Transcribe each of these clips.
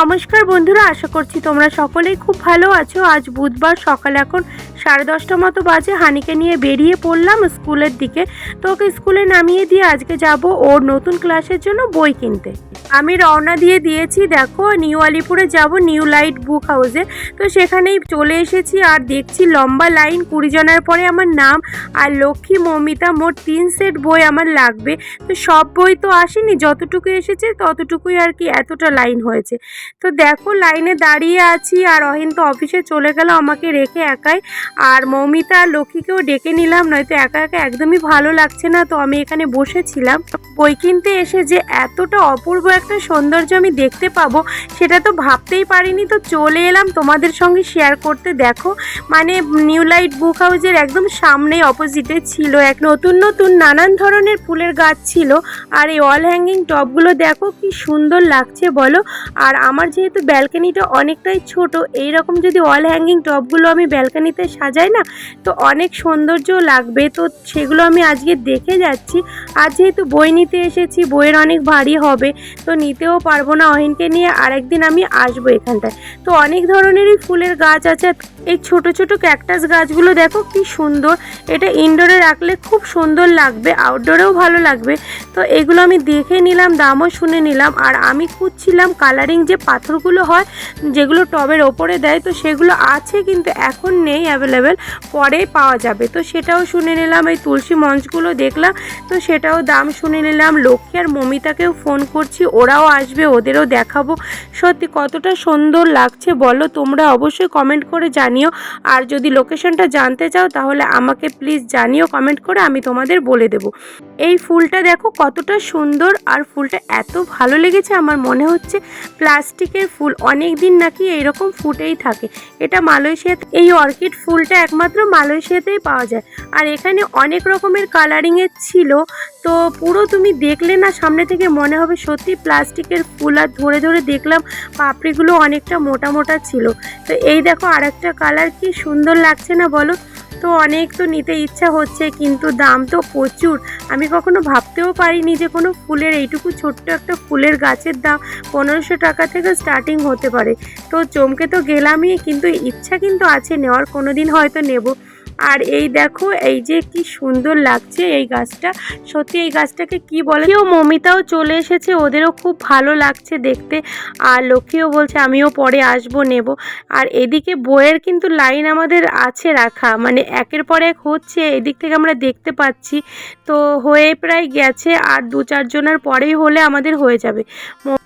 নমস্কার বন্ধুরা, আশা করছি তোমরা সকলেই খুব ভালো আছো। আজ বুধবার সকাল এখন সাড়ে দশটা মতো বাজে। হানিকে নিয়ে বেরিয়ে পড়লাম স্কুলের দিকে। তো ওকে স্কুলে নামিয়ে দিয়ে আজকে যাব ওর নতুন ক্লাসের জন্য বই কিনতে। আমি রওনা দিয়ে দিয়েছি, দেখো, নিউ আলিপুরে যাব, নিউ লাইট বুক হাউসে। তো সেখানেই চলে এসেছি আর দেখছি লম্বা লাইন, কুড়ি জনের পরে আমার নাম আর লক্ষ্মী, মমিতা, মোট তিন সেট বই আমার লাগবে। তো সব বই তো আসেনি, যতটুকু এসেছে ততটুকুই আর কি এতটা লাইন হয়েছে। তো দেখো লাইনে দাঁড়িয়ে আছি আর অহিন তো অফিসে চলে গেল, আমাকে রেখে একাই। আর মৌমিতা আর লক্ষ্মীকেও ডেকে নিলাম, নয়তো একা একা একদমই ভালো লাগছে না, তো আমি এখানে বসেছিলাম। বই কিনতে এসে যে এতটা অপূর্ব একটা সৌন্দর্য আমি দেখতে পাবো, সেটা তো ভাবতেই পারিনি। তো চলে এলাম তোমাদের সঙ্গে শেয়ার করতে, দেখো। মানে নিউ লাইট বুক হাউসের একদম সামনেই অপোজিটে ছিল এক নতুন নতুন নানান ধরনের ফুলের গাছ ছিল। আর এই অল হ্যাঙ্গিং টপগুলো দেখো কি সুন্দর লাগছে বলো। আর আমার যেহেতু ব্যালকানিটা অনেকটাই ছোট এই রকম যদি অল হ্যাঙ্গিং টপগুলো আমি ব্যালকানিতে সাজাই না, তো অনেক সৌন্দর্য লাগবে। তো সেগুলো আমি আজকে দেখে যাচ্ছি। আর যেহেতু বই নিতে এসেছি, বইয়ের অনেক ভারী হবে, তো নিতেও পারব না অহিনকে নিয়ে। আরেকদিন আমি আসব এখানটায়। তো অনেক ধরনেরই ফুলের গাছ আছে এই ছোট ছোট ক্যাকটাস গাছগুলো দেখো কি সুন্দর। এটা ইনডোরে রাখলে খুব সুন্দর লাগবে আউটডোরেও ভালো লাগবে। তো এগুলো আমি দেখে নিলাম, দামও শুনে নিলাম, আর আমি খুঁজছিলাম কালারিং যে পাথরগুলো হয়, যেগুলো টবের ওপরে দেয়, তো সেগুলো আছে কিন্তু এখন নেই অ্যাভেলেবেল পরে পাওয়া যাবে। তো সেটাও শুনে নিলাম, এই তুলসী মঞ্চগুলো দেখলাম, তো সেটাও দাম শুনে নিলাম। লক্ষ্মী আর মমিতাকেও ফোন করছি, ওরাও আসবে, ওদেরও দেখাবো। সত্যি কতটা সুন্দর লাগছে বলো, তোমরা অবশ্যই কমেন্ট করে জানিও। আর যদি লোকেশনটা জানতে চাও, তাহলে আমাকে প্লিজ জানিও কমেন্ট করে আমি তোমাদের বলে দেব। এই ফুলটা দেখো কতটা সুন্দর আর ফুলটা এত ভালো লেগেছে, আমার মনে হচ্ছে প্লাস্টিকের ফুল। অনেক দিন নাকি এইরকম ফুটেই থাকে। এটা মালয়েশিয়াতে, এই অর্কিড ফুলটা একমাত্র মালয়েশিয়াতেই পাওয়া যায়। আর এখানে অনেক রকমের কালারিংয়ের ছিল। তো পুরো তুমি দেখলে না, সামনে থেকে মনে হবে সত্যি প্লাস্টিকের ফুল। আর ধরে ধরে দেখলাম পাপড়িগুলো অনেকটা মোটা মোটা ছিল। তো এই দেখো আরেকটা কালার কি সুন্দর লাগছে না বলো? তো অনেক তো নিতে ইচ্ছা হচ্ছে, কিন্তু দাম তো প্রচুর। আমি কখনো ভাবতেও পারিনি যে কোনো ফুলের, এইটুকু ছোট্ট একটা ফুলের গাছের দাম পনেরোশো টাকা থেকে স্টার্টিং হতে পারে। তো চমকে তো গেলামই, কিন্তু ইচ্ছা কিন্তু আছে, নেওয়ার কোনো দিন হয়তো নেব। আর এই দেখো, এই যে কি সুন্দর লাগছে এই গাছটা। সত্যি এই গাছটাকে কি বলে? কেউ মমিতাও চলে এসেছে, ওদেরও খুব ভালো লাগছে দেখতে। আর লক্ষ্মীও বলছে, আমিও পরে আসব, নেব। আর এদিকে বইয়ের কিন্তু লাইন আমাদের আছে রাখা মানে একের পর এক হচ্ছে, এদিক থেকে আমরা দেখতে পাচ্ছি। তো হয়ে প্রায় গেছে, আর দু চারজনের পরেই হলে আমাদের হয়ে যাবে।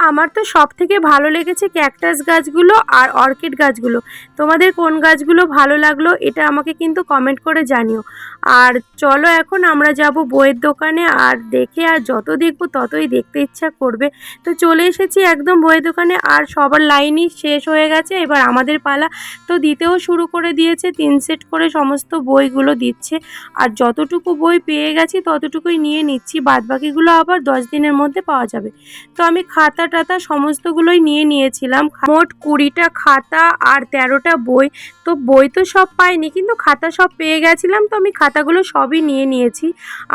আমার তো সব থেকে ভালো লেগেছে ক্যাকটাস গাছগুলো আর অর্কিড গাছগুলো। তোমাদের কোন গাছগুলো ভালো লাগল, এটা আমাকে কিন্তু কমেন্ট করে জানিও। আর চলো এখন আমরা যাব বইয়ের দোকানে, আর দেখে আর যত দেখব ততই দেখতে ইচ্ছা করবে। তো চলে এসেছি একদম বইয়ের দোকানে, আর সবার লাইনই শেষ হয়ে গেছে। এবার আমাদের পালা তো দিতেও শুরু করে দিয়েছে, তিন সেট করে সমস্ত বইগুলো দিচ্ছে। আর যতটুকু বই পেয়ে গেছি ততটুকুই নিয়ে নিচ্ছি, বাদবাকিগুলো আবার দশ দিনের মধ্যে পাওয়া যাবে। তো আমি খাতা টাতা সমস্তগুলোই নিয়ে নিয়েছিলাম। মোট কুড়িটা খাতা আর তেরোটা বই। তো বই তো সব পাইনি, কিন্তু খাতা সব পেয়ে গেছিলাম, তো আমি খাতাগুলো সবই নিয়ে নিয়েছি।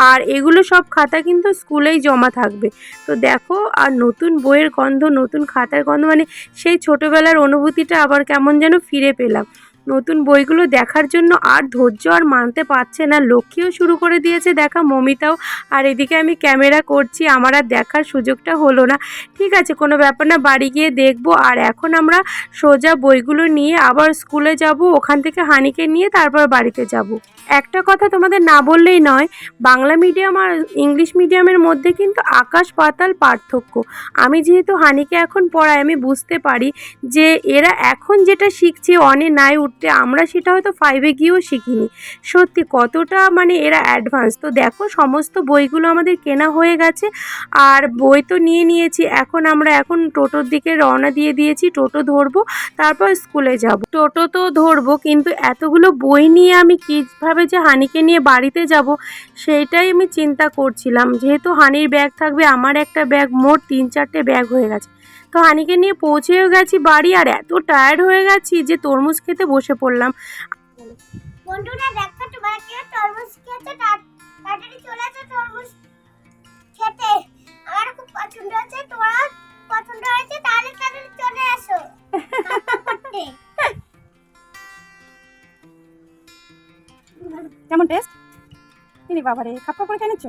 আর এগুলো সব খাতা কিন্তু স্কুলেই জমা থাকবে। তো দেখো, আর নতুন বইয়ের গন্ধ, নতুন খাতার গন্ধ মানে সেই ছোটোবেলার অনুভূতিটা আবার কেমন যেন ফিরে পেলাম। নতুন বইগুলো দেখার জন্য আর ধৈর্য আর মানতে পারছে না। লক্ষ্মীও শুরু করে দিয়েছে দেখা, মমিতাও। আর এদিকে আমি ক্যামেরা করছি, আমার আর দেখার সুযোগটা হলো না। ঠিক আছে, কোনো ব্যাপার না, বাড়ি গিয়ে দেখব। আর এখন আমরা সোজা বইগুলো নিয়ে আবার স্কুলে যাব, ওখান থেকে হানিকে নিয়ে তারপর বাড়িতে যাব। একটা কথা তোমাদের না বললেই নয়, বাংলা মিডিয়াম আর ইংলিশ মিডিয়ামের মধ্যে কিন্তু আকাশ পাতাল পার্থক্য। আমি যেহেতু হানিকে এখন পড়াই, আমি বুঝতে পারি যে এরা এখন যেটা শিখছে, অনে নাই উঠতে, আমরা সেটা হয়তো ফাইভে গিয়েও শিখিনি। সত্যি কতটা মানে এরা অ্যাডভান্স তো দেখো, সমস্ত বইগুলো আমাদের কেনা হয়ে গেছে, আর বই তো নিয়ে নিয়েছি। এখন আমরা এখন টোটোর দিকে রওনা দিয়ে দিয়েছি, টোটো ধরবো, তারপর স্কুলে যাব। টোটো তো ধরবো, কিন্তু এতগুলো বই নিয়ে আমি কীভাবে যে হানিকে নিয়ে বাড়িতে যাব, সেইটাই আমি চিন্তা করছিলাম। যেহেতু হানির ব্যাগ থাকবে, আমার একটা ব্যাগ মোট তিন চারটে ব্যাগ হয়ে গেছে। তো হানিকে নিয়ে পৌঁছেও গেছি বাড়ি আর এত টায়ার্ড হয়ে গেছি যে তরমুজ খেতে বসে পড়লাম। খেতে। আমার খুব পছন্দ কেমন টেস্ট কিনি বাবা রে খাপ্পা করে খেয়ে নিচ্ছ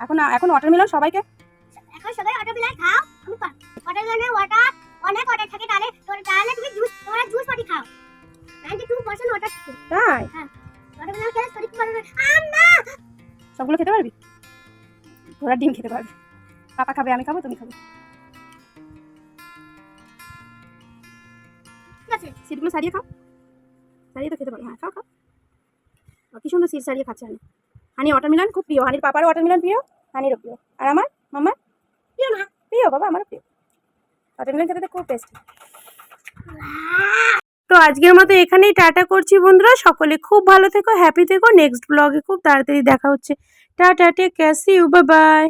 এখন এখন ওয়াটারমেলন সবাইকে? এখন সবাই ওয়াটারমেলন খাও আমি ওয়াটারমেলনের ওয়াটার অনেক ওয়াটার থাকে তাহলে তোর তাহলে তুমি জুস তোমরা জুস পাটি খাও। 92% ওয়াটার থাকে। তাই? ওয়াটারমেলন খেলে শরীর ভালো থাকে আম না সবগুলো খেতে পারবি? তোরা ডিম খেতে পারবি। পাপা খাবে আমি খাব তুমি খাবে। ঠিক আছে। সিটগুলো সারিয়ে খাও। সারিয়ে তো খেতে পারো হ্যাঁ খাও খাও। কি সুন্দর সিট সারিয়ে খাচ্ছে হানি। হানি ওয়াটারমেলন খুব প্রিয়। হানির পাপারও ওয়াটারমেলন প্রিয় হানিরও প্রিয়। আর আমার মামার প্রিয় না। প্রিয় বাবা আমারও প্রিয়। ওয়াটারমেলন খেতে খুব টেস্ট তো আজকের মতো এখানেই টাটা করছি বন্ধুরা। সকলে খুব ভালো থেকো হ্যাপি থেকো। নেক্সট ব্লগে খুব তাড়াতাড়ি দেখা হচ্ছে। Tata take care see you bye